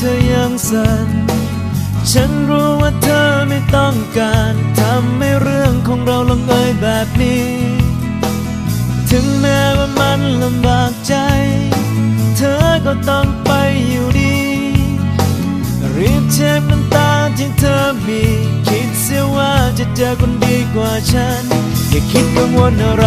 ธอยังสันฉันรู้ว่าเธอไม่ต้องการทำให้เรื่องของเราลงเอยแบบนี้ ถึงแม้ว่ามันลำบากใจ เธอก็ต้องไปอยู่ดีรีบเช็ดน้ำตาที่เธอมี คิดเสียว่าจะเจอคนดีกว่าฉัน อย่าคิดกังวลอะไร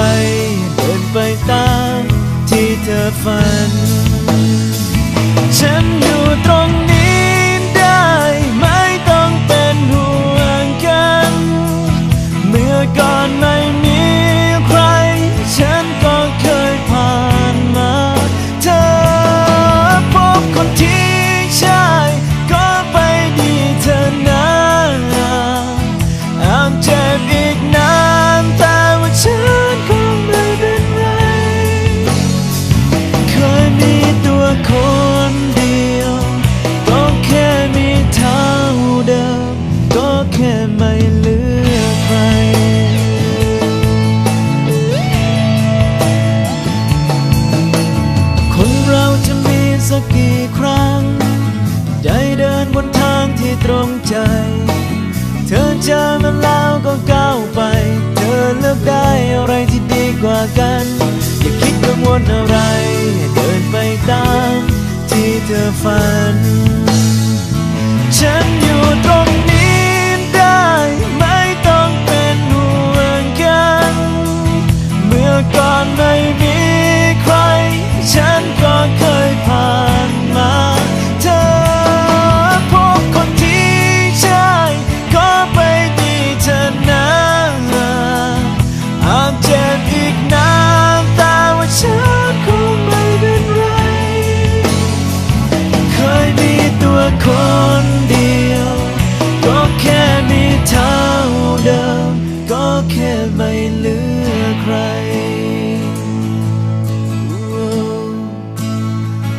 ากัน อย่าคิดกังวลอะไร เดินไปตามที่เธอฝัน ฉันอยู่ ไม่เหลือใคร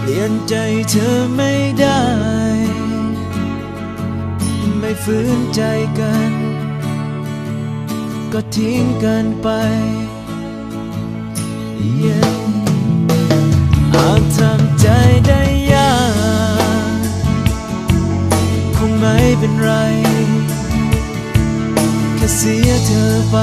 เปลี่ยนใจเธอไม่ได้ ไม่ฝืนใจกัน ก็ทิ้งกันไป y e เธอไป